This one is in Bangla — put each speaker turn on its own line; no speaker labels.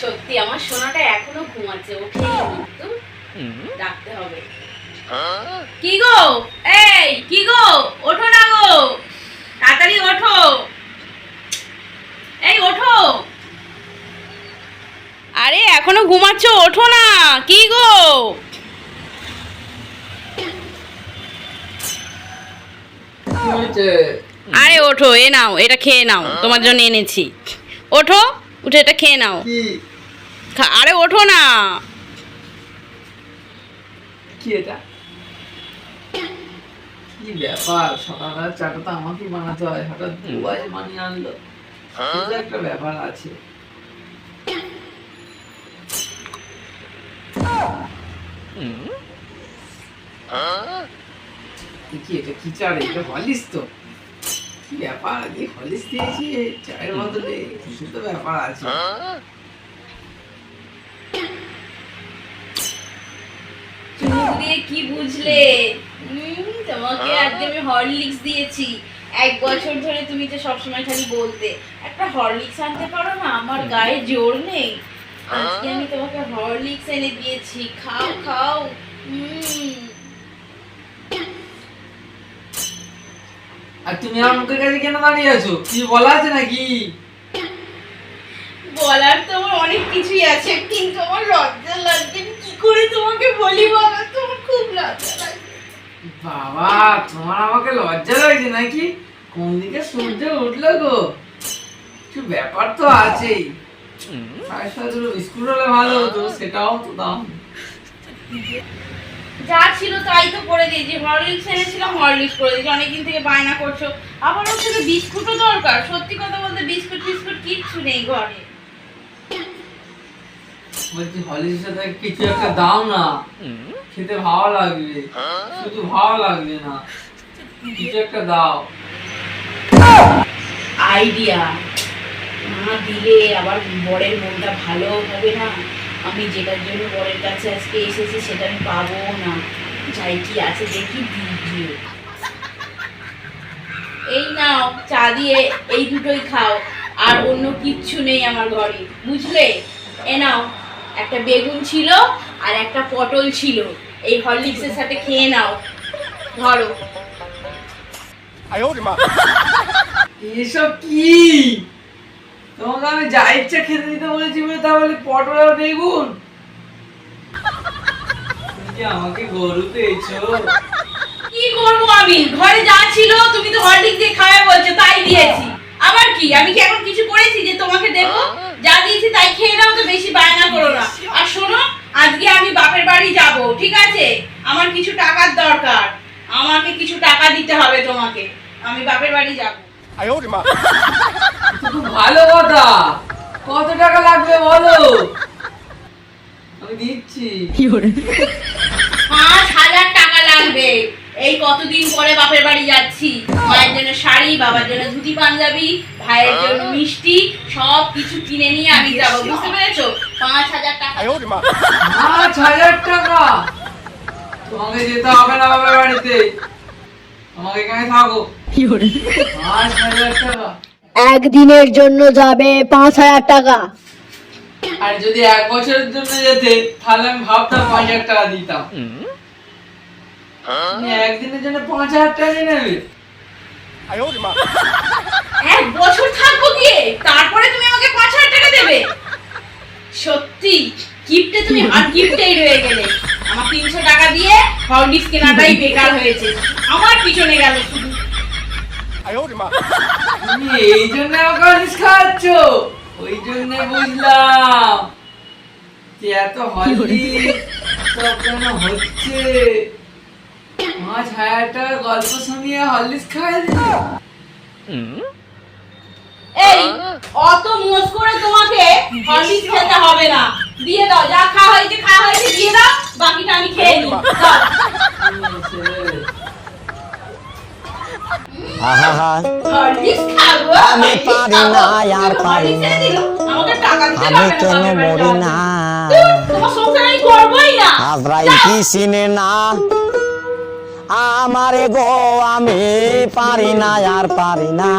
সত্যি আমার সোনাটা এখনও ঘুমাচ্ছে কিন্তু ডাকতে হবে। কি গো? এই কি গো? ওঠো না গো। তাড়াতাড়ি ওঠো। এই ওঠো। আরে এখনও ঘুমাচ্ছ ওঠো না। কি গো? আরে ওঠো এ নাও এটা খেয়ে নাও তোমার জন্য এনেছি। ওঠো উঠে এটা খেয়ে নাও। আরে ওঠো না।
কি এটা? ব্যাপার? চাটা তো আমাকেই বানাতে হয়। হঠাৎ এটা? তো। কি ব্যাপার? দিয়েছি কিছু তো ব্যাপার আছে।
দিয়ে কি বুঝলে? তোমাকে আজকে আমি হরলিক্স দিয়েছি। এক বছর ধরে তুমি তো সবসময় খালি বলতে। একটা হরলিক্স আনতে পারো না? আমার গায়ে জোর নেই। আজকে আমি তোমাকে হরলিক্স এনে দিয়েছি। খাও খাও।
আর তুমি আমার মুখের কাছে কেন দাঁড়িয়ে আছো? কি বলা আছে নাকি?
বলার তো আমার অনেক কিছুই আছে কিন্তু আমার লজ্জা লাগছে। আমি কি করে তোমাকে বলি বলো তোমার খুব লজ্জা লাগছে
বাবা, তোমার আমাকে লজ্জা লাগছে নাকি? কোন দিকে সূর্য উঠল গো? কিছু ব্যাপার তো আছেই। বিস্কুট হলে ভালো হতো, সেটাও তো দাম।
যা ছিল তাই তো করে দিয়েছি। হরলিক্স এনেছিলাম, হরলিক্স করে দিয়েছি। অনেকদিন থেকে বায়না করছ। আবার ওর সাথে বিস্কুটও দরকার। সত্যি কথা বলতে বিস্কুট ফিস্কুট কিচ্ছু নেই ঘরে।
বলছি সাথে কিছু একটা দাও না। খেতে ভালো লাগবে। শুধু ভালো লাগবে না। কিছু একটা দাও।
আইডিয়া। না দিলে আবার বরের মনটা ভালো হবে না। আমি যেটার জন্য বরের কাছে আজকে এসেছি, সেটা আমি পাবো না। যাই কি আছে দেখি দিই এই নাও, চা দিয়ে এই দুটোই খাও। আর অন্য কিচ্ছু নেই আমার ঘরে। বুঝলে? এ নাও। একটা বেগুন ছিল আর একটা পটল ছিল। এই হরলিক্সের সাথে খেয়ে নাও। ধরো।
এসব কি? তোমাকে আমি যা ইচ্ছা খেতে দিতে বলেছি বলে তাহলে পটল আর বেগুন? আমাকে গরু পেয়েছ?
কি করব আমি? ঘরে যা ছিল তুমি তো হরলিক্স দিয়ে খাওয়া বলছো তাই দিয়েছি। আবার কি? আমি কি এখন কিছু করেছি যে তোমার দেব যা দিয়েছি তাই খেয়ে নাও তো বেশি বায়না করো না। আর শোনো আজকে আমি বাপের বাড়ি যাব ঠিক আছে? আমার কিছু টাকার দরকার। আমাকে কিছু টাকা দিতে হবে তোমাকে। আমি বাপের বাড়ি যাব।
ভালো কথা। কত টাকা লাগবে বলো? আমি দিচ্ছি।
পাঁচ হাজার টাকা লাগবে। এই কতদিন পরে বাপের বাড়ি যাচ্ছি? মায়ের জন্য শাড়ি বাবার জন্য ধুতি পাঞ্জাবি ভাইয়ের জন্য মিষ্টি সব কিছু কিনে নিয়ে আমি যাব বুঝতে পেরেছ? পাঁচ হাজার টাকা।
পাঁচ হাজার টাকা? তোমাকে যেতে হবে না বাবার বাড়িতে। আমাকে এখানে থাকো। কি করে পাঁচ হাজার টাকা।
একদিনের জন্য যাবে পাঁচ হাজার টাকা।
আর যদি এক বছরের জন্য যেতে তাহলে আমি ভাবতাম পাঁচ হাজার টাকা দিতাম। হ্যাঁ? একদিনের জন্য পাঁচ হাজার টাকা
দেবে। সত্যি তুমি আর গিফটেই রয়ে গেলে। তিনশো টাকা দিয়ে বেকার হয়েছে। আমার পিছনে গেল শুধু।
এই জন্য আমাকে খাওয়াচ্ছ। ওই জন্য বুঝলাম যে এত হরলিক্স সব হচ্ছে। গল্প শুনিয়ে হলিস খাওয়াই দিল
এই অত মোজ করে তোমাকে হরলিক্স খেতে হবে না। দিয়ে দাও যা খাওয়া হয়েছে খাওয়া হয়েছে দিয়ে দাও বাকিটা আমি খেয়ে নিই।
আমি পারি না, আর পারি আমি কেন মরি আজরাইল কি না? আমারে গো আমি পারি না আর পারি না।